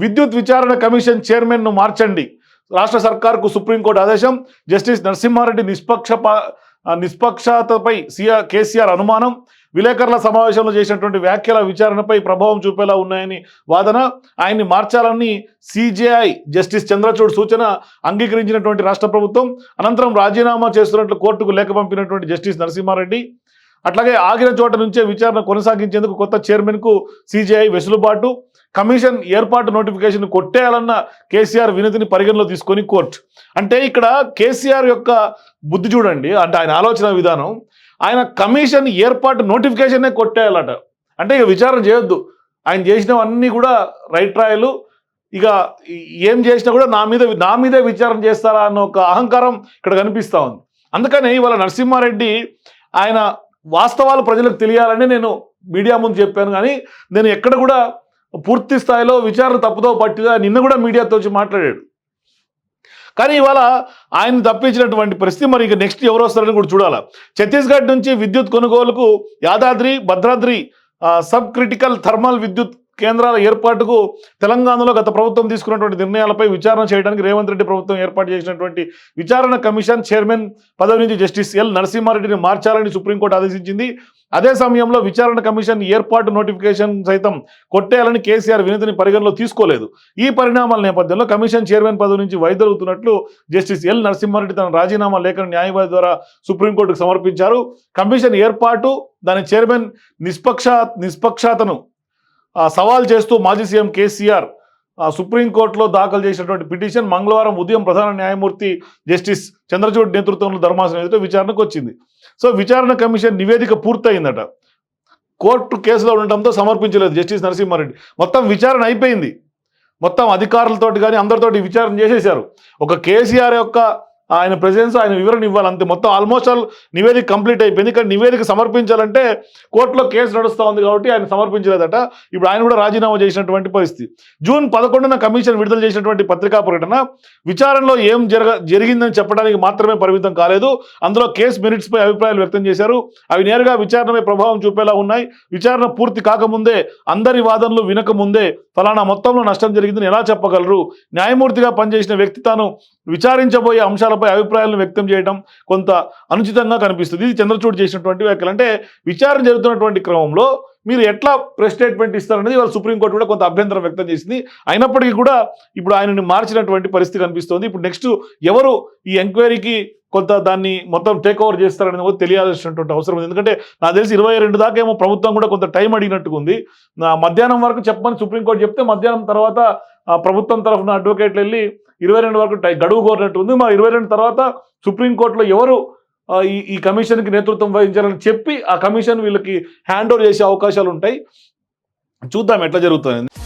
విద్యుత్ విచారణ కమిషన్ చైర్మన్ను మార్చండి. రాష్ట్ర సర్కార్కు సుప్రీంకోర్టు ఆదేశం జస్టిస్ నరసింహారెడ్డి నిష్పక్షపా నిష్పక్షతపై సీఆర్ కేసీఆర్ అనుమానం విలేకరుల సమావేశంలో చేసినటువంటి వ్యాఖ్యల విచారణపై ప్రభావం చూపేలా ఉన్నాయని వాదన. ఆయన్ని మార్చాలని సిజేఐ జస్టిస్ చంద్రచూడ్ సూచన అంగీకరించినటువంటి రాష్ట్ర ప్రభుత్వం అనంతరం రాజీనామా చేస్తున్నట్లు కోర్టుకు లేఖ పంపినటువంటి జస్టిస్ నరసింహారెడ్డి. అట్లాగే ఆగిన చోట నుంచే విచారణ కొనసాగించేందుకు కొత్త చైర్మన్కు సిజేఐ వెసులుబాటు. కమిషన్ ఏర్పాటు నోటిఫికేషన్ కొట్టేయాలన్న కేసీఆర్ వినతిని పరిగణలో తీసుకొని కోర్టు. అంటే ఇక్కడ కేసీఆర్ యొక్క బుద్ధి చూడండి అంటే ఆయన ఆలోచన విధానం ఆయన కమిషన్ ఏర్పాటు నోటిఫికేషన్నే కొట్టేయాలట. అంటే ఇక విచారణ చేయొద్దు. ఆయన చేసినవన్నీ కూడా రైట్ రాయలు. ఇక ఏం చేసినా కూడా నా మీద నా మీదే విచారణ చేస్తారా అన్న ఒక అహంకారం ఇక్కడ కనిపిస్తూ ఉంది. అందుకని ఇవాళ నరసింహారెడ్డి ఆయన వాస్తవాలు ప్రజలకు తెలియాలని నేను మీడియా ముందు చెప్పాను. కానీ నేను ఎక్కడ కూడా పూర్తి స్థాయిలో విచారణ తప్పుదో పట్టిదా నిన్న కూడా మీడియాతో వచ్చి మాట్లాడాడు. కానీ ఇవాళ ఆయన తప్పించినటువంటి పరిస్థితి మరి ఇక నెక్స్ట్ ఎవరు వస్తారని కూడా చూడాలి. ఛత్తీస్గఢ్ నుంచి విద్యుత్ కొనుగోలుకు Yadadri Bhadradri sub critical thermal విద్యుత్ కేంద్రాల ఏర్పాటుకు తెలంగాణలో గత ప్రభుత్వం తీసుకున్నటువంటి నిర్ణయాలపై విచారణ చేయడానికి రేవంత్ రెడ్డి ప్రభుత్వం ఏర్పాటు చేసినటువంటి విచారణ కమిషన్ చైర్మన్ పదవి నుంచి జస్టిస్ ఎల్ నరసింహారెడ్డిని మార్చాలని సుప్రీంకోర్టు ఆదేశించింది. అదే సమయంలో విచారణ కమిషన్ ఏర్పాటు నోటిఫికేషన్ సైతం కొట్టేయాలని కేసీఆర్ వినతిని పరిగణలో తీసుకోలేదు. ఈ పరిణామాల నేపథ్యంలో కమిషన్ చైర్మన్ పదవి నుంచి వైదొలుగుతున్నట్లు జస్టిస్ ఎల్ నరసింహారెడ్డి తన రాజీనామా లేఖను న్యాయవాది ద్వారా సుప్రీంకోర్టుకు సమర్పించారు. కమిషన్ ఏర్పాటు దాని చైర్మన్ నిష్పక్ష నిష్పక్షతను సవాల్ చేస్తూ మాజీ సీఎం కేసీఆర్ ఆ, సుప్రీంకోర్టులో దాఖలు చేసినటువంటి పిటిషన్ మంగళవారం ఉదయం ప్రధాన న్యాయమూర్తి జస్టిస్ చంద్రచూడ్ నేతృత్వంలో ధర్మాసనం ఎదుట విచారణకు వచ్చింది. సో విచారణ కమిషన్ నివేదిక పూర్తయిందట. కోర్టు కేసులో ఉండటంతో సమర్పించలేదు జస్టిస్ నరసింహారెడ్డి. మొత్తం విచారణ అయిపోయింది. మొత్తం అధికారులతోటి కానీ అందరితోటి విచారణ చేసేశారు. ఒక కేసీఆర్ యొక్క ఆయన ప్రెజెన్స్ ఆయన వివరణ ఇవ్వాలి. అంతే. మొత్తం ఆల్మోస్ట్ ఆల్ నివేదిక కంప్లీట్ అయిపోయింది. కానీ నివేదిక సమర్పించాలంటే కోర్టులో కేసు నడుస్తూ ఉంది కాబట్టి ఆయన సమర్పించలేదట. ఇప్పుడు ఆయన కూడా రాజీనామా చేసినటువంటి పరిస్థితి. జూన్ పదకొండున కమిషన్ విడుదల చేసినటువంటి పత్రికా ప్రకటన విచారణలో ఏం జరగ జరిగిందని చెప్పడానికి మాత్రమే పరిమితం కాలేదు. అందులో కేసు మెరిట్స్పై అభిప్రాయాలు వ్యక్తం చేశారు. అవి నేరుగా విచారణపై ప్రభావం చూపేలా ఉన్నాయి. విచారణ పూర్తి కాకముందే అందరి వాదనలు వినకముందే ఫలానా మొత్తంలో నష్టం జరిగిందని ఎలా చెప్పగలరు? న్యాయమూర్తిగా పనిచేసిన వ్యక్తి తాను విచారించబోయే అంశాలపై అభిప్రాయాలను వ్యక్తం చేయడం కొంత అనుచితంగా కనిపిస్తుంది. ఇది చంద్రచూడ్ చేసినటువంటి వ్యాఖ్యలు. అంటే విచారణ జరుగుతున్నటువంటి క్రమంలో మీరు ఎట్లా ప్రెస్ స్టేట్మెంట్ ఇస్తారనేది వాళ్ళు సుప్రీంకోర్టు కూడా కొంత అభ్యంతరం వ్యక్తం చేసింది. అయినప్పటికీ కూడా ఇప్పుడు ఆయనని మార్చినటువంటి పరిస్థితి కనిపిస్తోంది. ఇప్పుడు నెక్స్ట్ ఎవరు ఈ ఎంక్వైరీకి కొంత దాన్ని మొత్తం టేక్ ఓవర్ చేస్తారనేది కూడా తెలియాల్సినటువంటి అవసరం ఉంది. ఎందుకంటే నాకు తెలిసి ఇరవై రెండు దాకా ఏమో ప్రభుత్వం కూడా కొంత టైం అడిగినట్టుగా ఉంది. నా మధ్యాహ్నం వరకు చెప్పమని సుప్రీంకోర్టు చెప్తే మధ్యాహ్నం తర్వాత ఆ ప్రభుత్వం తరఫున అడ్వకేట్లు వెళ్ళి ఇరవై రెండు వరకు గడువు కోరినట్టు ఉంది. మా ఇరవై రెండు తర్వాత సుప్రీంకోర్టులో ఎవరు ఈ ఈ కమిషన్కి నేతృత్వం వహించాలని చెప్పి ఆ కమిషన్ వీళ్ళకి హ్యాండ్ ఓవర్ చేసే అవకాశాలు ఉంటాయి. చూద్దాం ఎట్లా జరుగుతుంది.